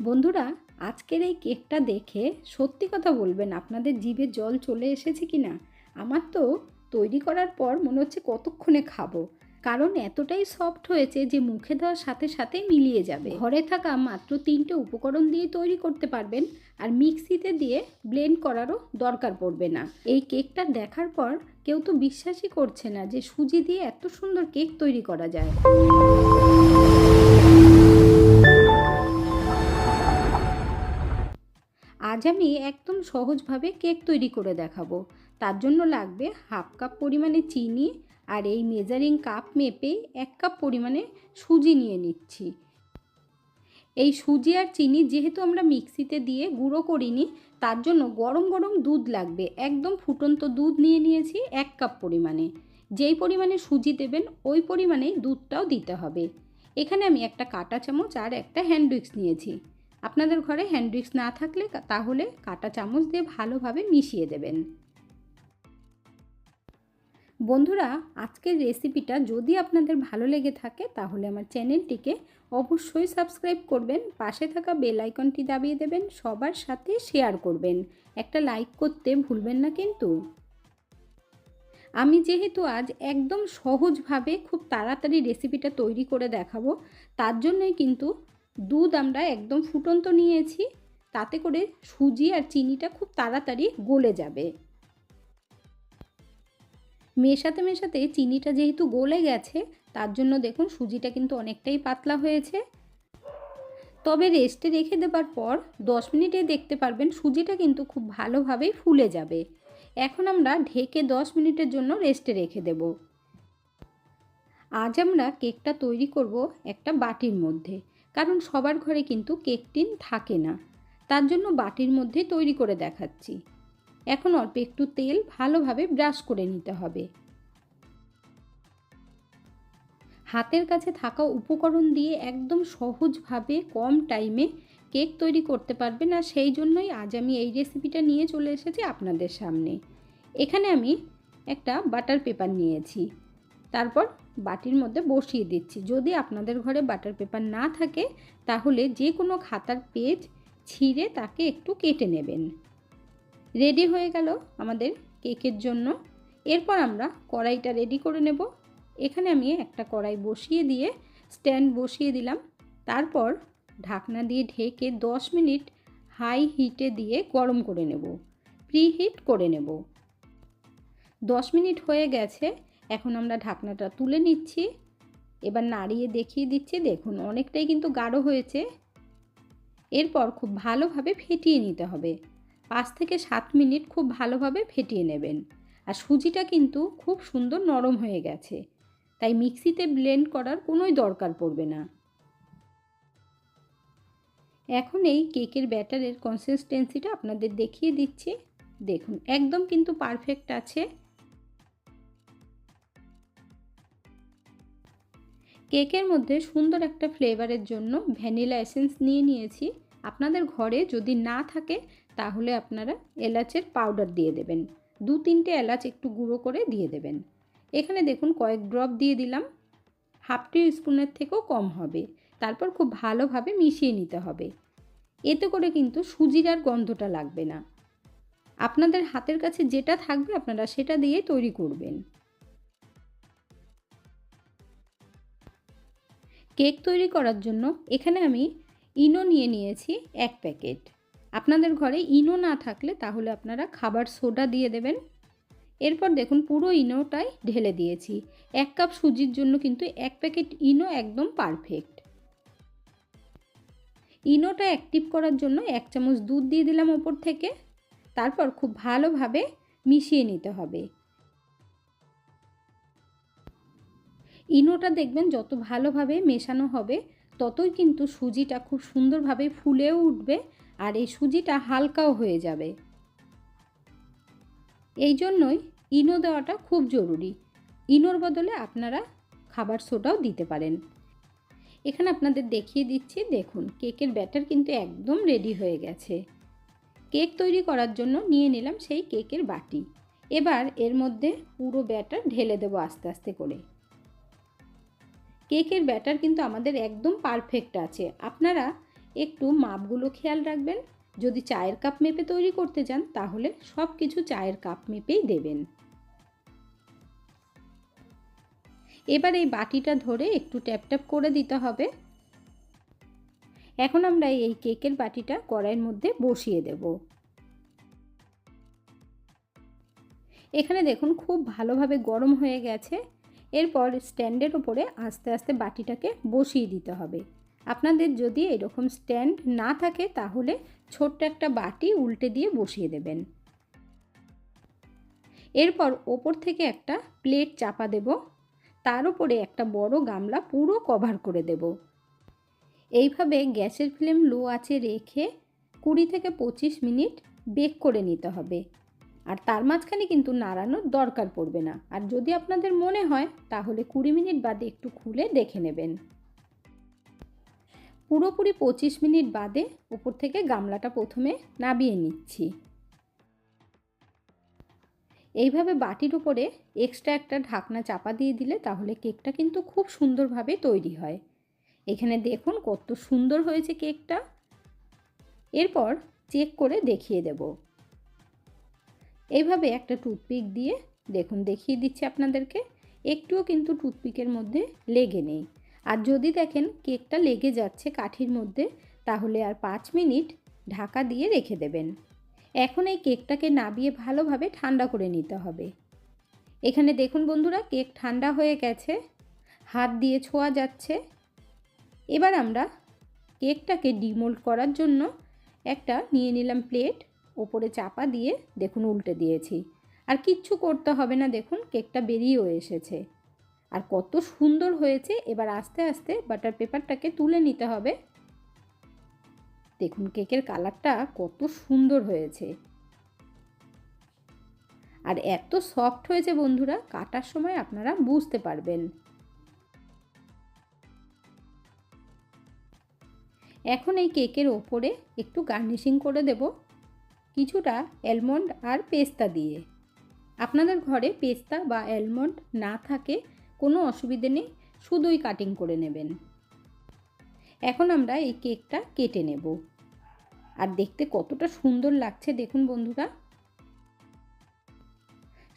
বন্ধুরা, আজকের এই কেকটা দেখে সত্যি কথা বলবেন, আপনাদের জিভে জল চলে এসেছে কি না আমার তো তৈরি করার পর মনে হচ্ছে কতক্ষণে খাব। কারণ এতটাই সফট হয়েছে যে মুখে দেওয়ার সাথে সাথে মিলিয়ে যাবে। ঘরে থাকা মাত্র তিনটে উপকরণ দিয়ে তৈরি করতে পারবেন আর মিক্সিতে দিয়ে ব্লেন্ড করারও দরকার পড়বে না। এই কেকটা দেখার পর কেউ তো বিশ্বাসই করছে না যে সুজি দিয়ে এত সুন্দর কেক তৈরি করা যায়। আজ আমি একদম সহজভাবে কেক তৈরি করে দেখাবো। তার জন্য লাগবে হাফ কাপ পরিমাণে চিনি আর এই মেজারিং কাপ মেপে এক কাপ পরিমাণে সুজি নিয়ে নিচ্ছি। এই সুজি আর চিনি যেহেতু আমরা মিক্সিতে দিয়ে গুঁড়ো করিনি, তার জন্য গরম গরম দুধ লাগবে। একদম ফুটন্ত দুধ নিয়ে নিয়েছি এক কাপ পরিমাণে। যেই পরিমাণে সুজি দেবেন, ওই পরিমাণেই দুধটাও দিতে হবে। এখানে আমি একটা কাঁটা চামচ আর একটা হ্যান্ড উইক্স নিয়েছি। আপনাদের ঘরে হ্যান্ড না থাকলে তাহলে কাঁটা চামচ দিয়ে ভালোভাবে মিশিয়ে দেবেন। বন্ধুরা, আজকের রেসিপিটা যদি আপনাদের ভালো লেগে থাকে, তাহলে আমার চ্যানেলটিকে অবশ্যই সাবস্ক্রাইব করবেন, পাশে থাকা বেল আইকনটি দাবিয়ে দেবেন, সবার সাথে শেয়ার করবেন। একটা লাইক করতে ভুলবেন না কিন্তু। আমি যেহেতু আজ একদম সহজভাবে খুব তাড়াতাড়ি রেসিপিটা তৈরি করে দেখাবো, তার জন্যই কিন্তু দুধ আমরা একদম ফুটন্ত নিয়েছি, তাতে করে সুজি আর চিনিটা খুব তাড়াতাড়ি গলে যাবে। মেশাতে মেশাতে চিনিটা যেহেতু গলে গেছে, তার জন্য দেখুন সুজিটা কিন্তু অনেকটাই পাতলা হয়েছে। তবে রেস্টে রেখে দেবার পর দশ মিনিটে দেখতে পারবেন সুজিটা কিন্তু খুব ভালোভাবেই ফুলে যাবে। এখন আমরা ঢেকে দশ মিনিটের জন্য রেস্টে রেখে দেব। আজ আমরা কেকটা তৈরি করব একটা বাটির মধ্যে। কারণ সবার ঘরে কিন্তু কেক টিন থাকে না। তার জন্য বাটির মধ্যে তৈরি করে দেখাচ্ছি। এখন অল্প একটু তেল ভালোভাবে ব্রাশ করে নিতে হবে। হাতের কাছে থাকা উপকরণ দিয়ে একদম সহজভাবে কম টাইমে কেক তৈরি করতে পারবেন আর সেই জন্যই আজ আমি এই রেসিপিটা নিয়ে চলে এসেছি আপনাদের সামনে। এখানে আমি একটা বাটার পেপার নিয়েছি। তারপর বাটির মধ্যে বসিয়ে দিচ্ছি। যদি আপনাদের ঘরে বাটার পেপার না থাকে, তাহলে যে কোনো খাতার পেজ ছিঁড়ে তাকে একটু কেটে নেবেন। রেডি হয়ে গেল আমাদের কেকের জন্য। এরপর আমরা কড়াইটা রেডি করে নেব। এখানে আমি একটা কড়াই বসিয়ে দিয়ে স্ট্যান্ড বসিয়ে দিলাম। তারপর ঢাকনা দিয়ে ঢেকে দশ মিনিট হাই হিটে দিয়ে গরম করে নেব। প্রি হিট করে নেব। দশ মিনিট হয়ে গেছে। এখন আমরা ঢাকনাটা তুলে নিচ্ছি। এবার নাড়িয়ে দেখিয়ে দিচ্ছি, দেখুন অনেকটাই কিন্তু গাঢ় হয়েছে। এরপর খুব ভালোভাবে ফেটিয়ে নিতে হবে। পাঁচ থেকে সাত মিনিট খুব ভালোভাবে ফেটিয়ে নেবেন। আর সুজিটা কিন্তু খুব সুন্দর নরম হয়ে গেছে। তাই মিক্সিতে ব্লেন্ড করার কোনোই দরকার পড়বে না। এখন এই কেকের ব্যাটারের কনসিস্টেন্সিটা আপনাদের দেখিয়ে দিচ্ছি। দেখুন, একদম কিন্তু পারফেক্ট আছে। কেকের মধ্যে সুন্দর একটা ফ্লেভারের জন্য ভ্যানিলা এসেন্স নিয়ে নিয়েছি। আপনাদের ঘরে যদি না থাকে, তাহলে আপনারা এলাচের পাউডার দিয়ে দেবেন। দু তিনটে এলাচ একটু গুঁড়ো করে দিয়ে দেবেন। এখানে দেখুন কয়েক ড্রপ দিয়ে দিলাম। হাফ টি স্পুনের থেকেও কম হবে। তারপর খুব ভালোভাবে মিশিয়ে নিতে হবে। এতে করে কিন্তু সুজির আর গন্ধটা লাগবে না। আপনাদের হাতের কাছে যেটা থাকবে, আপনারা সেটা দিয়ে তৈরি করবেন। কেক তৈরি করার জন্য এখানে আমি ইনো নিয়ে নিয়েছি এক প্যাকেট। আপনাদের ঘরে ইনো না থাকলে তাহলে আপনারা খাবার সোডা দিয়ে দেবেন। এরপর দেখুন পুরো ইনোটাই ঢেলে দিয়েছি। এক কাপ সুজির জন্য কিন্তু এক প্যাকেট ইনো একদম পারফেক্ট। ইনোটা অ্যাক্টিভ করার জন্য এক চামচ দুধ দিয়ে দিলাম ওপর থেকে। তারপর খুব ভালোভাবে মিশিয়ে নিতে হবে। ইনোটা দেখবেন যত ভালোভাবে মেশানো হবে, ততই কিন্তু সুজিটা খুব সুন্দরভাবে ফুলেও উঠবে আর এই সুজিটা হালকাও হয়ে যাবে। এই জন্যই ইনো দেওয়াটা খুব জরুরি। ইনোর বদলে আপনারা খাবার সোডাও দিতে পারেন। এখানে আপনাদের দেখিয়ে দিচ্ছি, দেখুন কেকের ব্যাটার কিন্তু একদম রেডি হয়ে গেছে। কেক তৈরি করার জন্য নিয়ে নিলাম সেই কেকের বাটি। এবার এর মধ্যে পুরো ব্যাটার ঢেলে দেবো আস্তে আস্তে করে। কেকের ব্যাটার কিন্তু আমাদের একদম পারফেক্ট আছে। আপনারা একটু মাপগুলো খেয়াল রাখবেন। যদি চায়ের কাপ মেপে তৈরি করতে যান, তাহলে সব কিছু চায়ের কাপ মেপেই দেবেন। এবার এই বাটিটা ধরে একটু ট্যাপ ট্যাপ করে দিতে হবে। এখন আমরা এই কেকের বাটিটা কড়াইয়ের মধ্যে বসিয়ে দেব। এখানে দেখুন, খুব ভালোভাবে গরম হয়ে গেছে। এরপর স্ট্যান্ডের ওপরে আস্তে আস্তে বাটিটাকে বসিয়ে দিতে হবে। আপনাদের যদি এরকম স্ট্যান্ড না থাকে, তাহলে ছোট্ট একটা বাটি উল্টে দিয়ে বসিয়ে দেবেন। এরপর ওপর থেকে একটা প্লেট চাপা দেব। তার উপরে একটা বড় গামলা পুরো কভার করে দেব। এইভাবে গ্যাসের ফ্লেম লো আছে রেখে কুড়ি থেকে পঁচিশ মিনিট বেক করে নিতে হবে। আর তার মাঝখানে কিন্তু নাড়ানোর দরকার পড়বে না। আর যদি আপনাদের মনে হয়, তাহলে কুড়ি মিনিট বাদে একটু খুলে দেখে নেবেন। পুরোপুরি পঁচিশ মিনিট বাদে উপর থেকে গামলাটা প্রথমে নাবিয়ে নিচ্ছি। এইভাবে বাটির উপরে এক্সট্রা একটা ঢাকনা চাপা দিয়ে দিলে তাহলে কেকটা কিন্তু খুব সুন্দরভাবে তৈরি হয়। এখানে দেখুন কত সুন্দর হয়েছে কেকটা। এরপর চেক করে দেখিয়ে দেব। এইভাবে একটা টুথপিক দিয়ে, দেখুন দেখিয়ে দিচ্ছি আপনাদেরকে, একটুও কিন্তু টুথপিকের মধ্যে লেগে নেই। আর যদি দেখেন কেকটা লেগে যাচ্ছে কাঠির মধ্যে, তাহলে আর পাঁচ মিনিট ঢাকা দিয়ে রেখে দেবেন। এখন এই কেকটাকে নাবিয়ে ভালোভাবে ঠান্ডা করে নিতে হবে। এখানে দেখুন বন্ধুরা, কেক ঠান্ডা হয়ে গেছে, হাত দিয়ে ছোঁয়া যাচ্ছে। এবার আমরা কেকটাকে ডিমোল্ড করার জন্য একটা নিয়ে নিলাম প্লেট। ওপরে চাপা দিয়ে দেখুন উল্টে দিয়েছি। আর কিচ্ছু করতে হবে না, দেখুন কেকটা বেরিয়েও এসেছে। আর কত সুন্দর হয়েছে, এবার আস্তে আস্তে বাটার পেপারটাকে তুলে নিতে হবে। দেখুন কেকের কালারটা কত সুন্দর হয়েছে। আর এত সফট হয়েছে বন্ধুরা, কাটার সময় আপনারা বুঝতে পারবেন। এখন এই কেকের ওপরে একটু গার্নিশিং করে দেব। কিছুটা অ্যালমন্ড আর পেস্তা দিয়ে। আপনাদের ঘরে পেস্তা বা অ্যালমন্ড না থাকে, কোনো অসুবিধে নেই, শুধুই কাটিং করে নেবেন। এখন আমরা এই কেকটা কেটে নেব। আর দেখতে কতটা সুন্দর লাগছে দেখুন বন্ধুরা।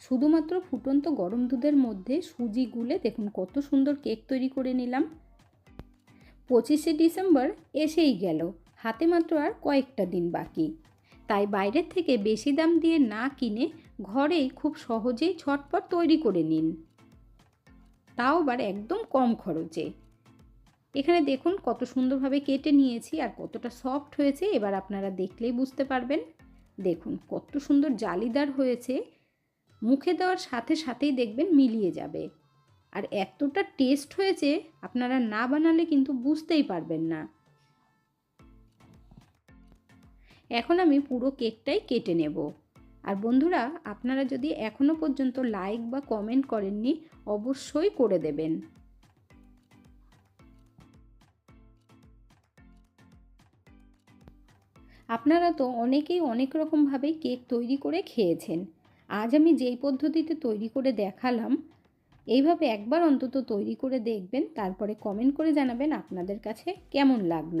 শুধুমাত্র ফুটন্ত গরম দুধের মধ্যে সুজি গুলে দেখুন কত সুন্দর কেক তৈরি করে নিলাম। পঁচিশে ডিসেম্বর এসেই গেল, হাতে মাত্র আর কয়েকটা দিন বাকি। তাই বাইরের থেকে বেশি দাম দিয়ে না কিনে ঘরেই খুব সহজেই ছটপট তৈরি করে নিন। তাও আবার একদম কম খরচে। এখানে দেখুন কত সুন্দরভাবে কেটে নিয়েছি আর কতটা সফট হয়েছে, এবার আপনারা দেখলেই বুঝতে পারবেন। দেখুন কত সুন্দর জালিদার হয়েছে। মুখে দেওয়ার সাথে সাথেই দেখবেন মিলিয়ে যাবে। আর এতটা টেস্ট হয়েছে, আপনারা না বানালে কিন্তু বুঝতেই পারবেন না। এখন আমি পুরো কেকটাই কেটে নেব। আর বন্ধুরা, আপনারা যদি এখনও পর্যন্ত লাইক বা কমেন্ট করেননি, অবশ্যই করে দেবেন। আপনারা তো অনেকেই অনেক রকমভাবেই কেক তৈরি করে খেয়েছেন। আজ আমি যেই পদ্ধতিতে তৈরি করে দেখালাম, এইভাবে একবার অন্তত তৈরি করে দেখবেন, তারপরে কমেন্ট করে জানাবেন আপনাদের কাছে কেমন লাগল।